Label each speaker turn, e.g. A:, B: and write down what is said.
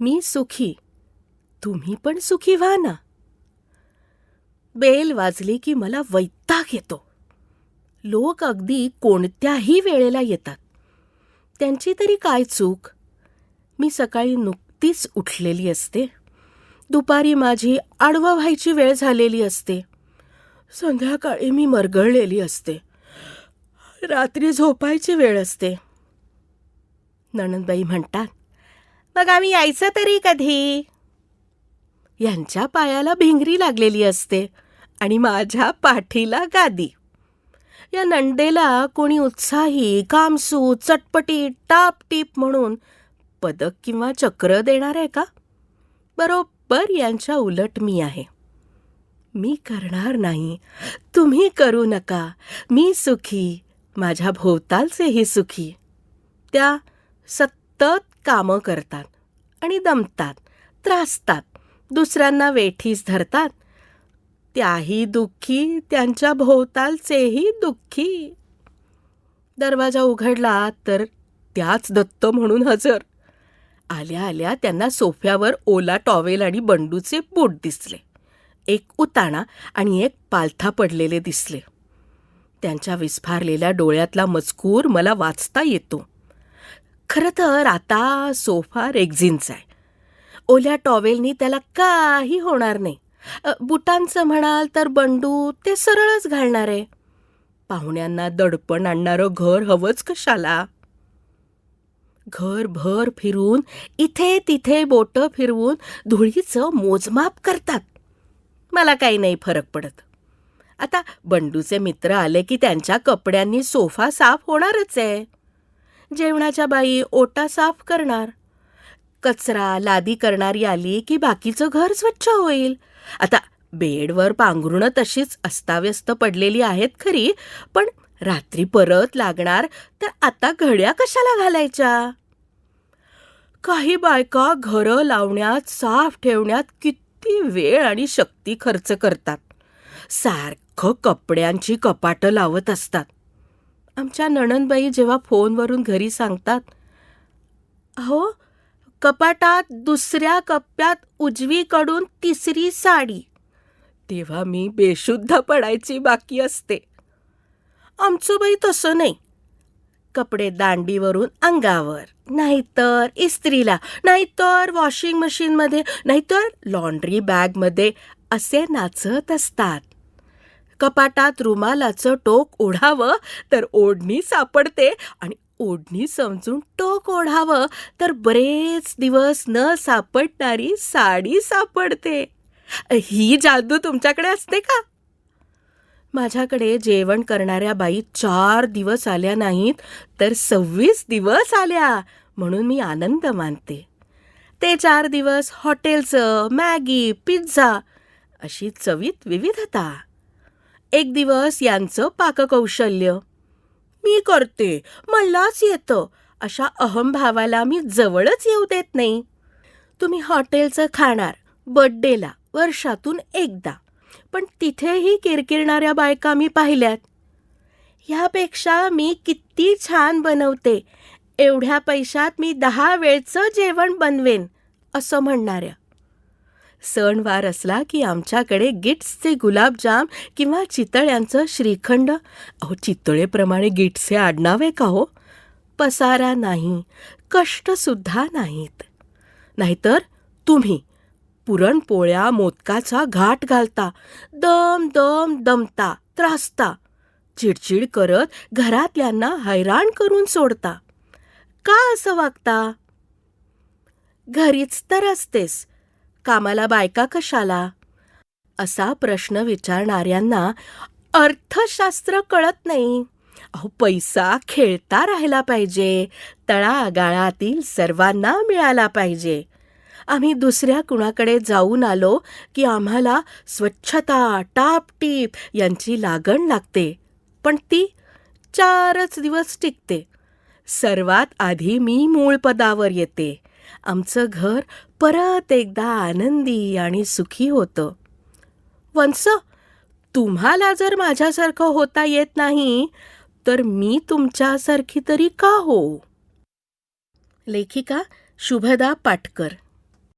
A: मी सुखी. तुम्ही पण सुखी व्हा ना. बेल वाजली की मला वैताग येतो. लोक अगदी कोणत्याही वेळेला येतात. त्यांची तरी काय चूक? मी सकाळी नुकतीच उठलेली असते. दुपारी माझी आडवा व्हायची वेळ झालेली असते. संध्याकाळी मी मरगळलेली असते. रात्री झोपायची वेळ असते. नणंदबाई म्हणतात मग आम्ही यायचं तरी कधी? यांच्या पायाला भिंगरी लागलेली असते आणि माझ्या पाठीला गादी. या नंडेला कोणी उत्साही कामसू चटपटी टापटीप म्हणून पदक किंवा चक्र देणार आहे का? बरोबर यांच्या उलट मी आहे. मी करणार नाही. तुम्ही करू नका. मी सुखी. माझ्या भोवतालचेही सुखी. त्या सतत कामं करतात आणि दमतात त्रासतात. दुसऱ्यांना वेठीस धरतात. त्याही दुःखी त्यांच्या भोवतालचेही दुःखी. दरवाजा उघडला तर त्याच दत्त म्हणून हजर. आल्या आल्या त्यांना सोफ्यावर ओला टॉवेल आणि बंडूचे बूट दिसले. एक उताणा आणि एक पालथा पडलेले दिसले. त्यांच्या विस्फारलेल्या डोळ्यातला मजकूर मला वाचता येतो. खरं तर आता सोफा रेग्झिनचा आहे. ओल्या टॉवेलनी त्याला काही होणार नाही. बुटांचं म्हणाल तर बंडू ते सरळच घालणार आहे. पाहुण्यांना दडपण आणणारं घर हवंच कशाला? घरभर फिरून इथे तिथे बोटं फिरवून धुळीचं मोजमाप करतात. मला काही नाही फरक पडत. आता बंडूचे मित्र आले की त्यांच्या कपड्यांनी सोफा साफ होणारच आहे. जेवणाच्या बाई ओटा साफ करणार. कचरा लादी करणारी आली की बाकीचं घर स्वच्छ होईल. आता बेडवर पांघरुणं तशीच अस्ताव्यस्त पडलेली आहेत खरी पण रात्री परत लागणार तर आता घड्या कशाला घालायच्या? काही बायका घरं लावण्यात साफ ठेवण्यात किती वेळ आणि शक्ती खर्च करतात. सारखं कपड्यांची कपाटं लावत असतात. आमच्या नणनबाई जेव्हा फोनवरून घरी सांगतात अहो कपाटात दुसऱ्या कप्प्यात उजवीकडून तिसरी साडी. तेव्हा मी बेशुद्ध पडायची बाकी असते. आमचं बाई तसं नाही. कपडे दांडीवरून अंगावर नाहीतर इस्त्रीला नाहीतर वॉशिंग मशीनमध्ये नाहीतर लॉन्ड्री बॅगमध्ये असे नाचत असतात. कपाटात रुमालाचं टोक ओढावं तर ओढणी सापडते आणि ओढणी समजून टोक ओढावं तर बरेच दिवस न सापडणारी साडी सापडते. ही जादू तुमच्याकडे असते का? माझ्याकडे जेवण करणाऱ्या बाई चार दिवस आल्या नाहीत तर सव्वीस दिवस आल्या म्हणून मी आनंद मानते. ते चार दिवस हॉटेलचं मॅगी पिझ्झा अशी चवीत विविधता. एक दिवस यांचं पाककौशल्य. मी करते मलाच येतं. अशा अहमभावाला मी जवळच येऊ देत नाही. तुम्ही हॉटेलचं खाणार बड्डेला वर्षातून एकदा. पण तिथेही किरकिरणाऱ्या बायका मी पाहिल्यात. ह्यापेक्षा मी किती छान बनवते. एवढ्या पैशात मी दहा वेळचं जेवण बनवेन असं म्हणणाऱ्या सणवार असला की आमच्याकडे गिट्सचे गुलाबजाम किंवा चितळ्यांचं श्रीखंड. अहो चितळेप्रमाणे गिट्सचे आडनाव आहे का हो? पसारा नाही कष्टसुद्धा नाहीत. नाहीतर तुम्ही पुरणपोळ्या मोदकाचा घाट घालता दम दम दमता त्रासता चिडचिड करत घरातल्यांना हैराण करून सोडता. का असं वागता? घरीच तर असतेस कामाला बायका कशाला? असा प्रश्न विचारणाऱ्यांना अर्थशास्त्र कळत नाही. अहो पैसा खेळता राहिला पाहिजे तळागाळातील सर्वांना मिळाला पाहिजे. आम्ही दुसऱ्या कुणाकडे जाऊन आलो की आम्हाला स्वच्छता टापटीप यांची लागण लागते. पण ती चारच दिवस टिकते. सर्वात आधी मी मूळ पदावर येते. आमचं घर परत एकदा आनंदी आणि सुखी होतं. वंस तुम्हाला जर माझ्यासारखं होता येत नाही तर मी तुमच्यासारखी तरी का हो? लेखिका शुभदा पाटकर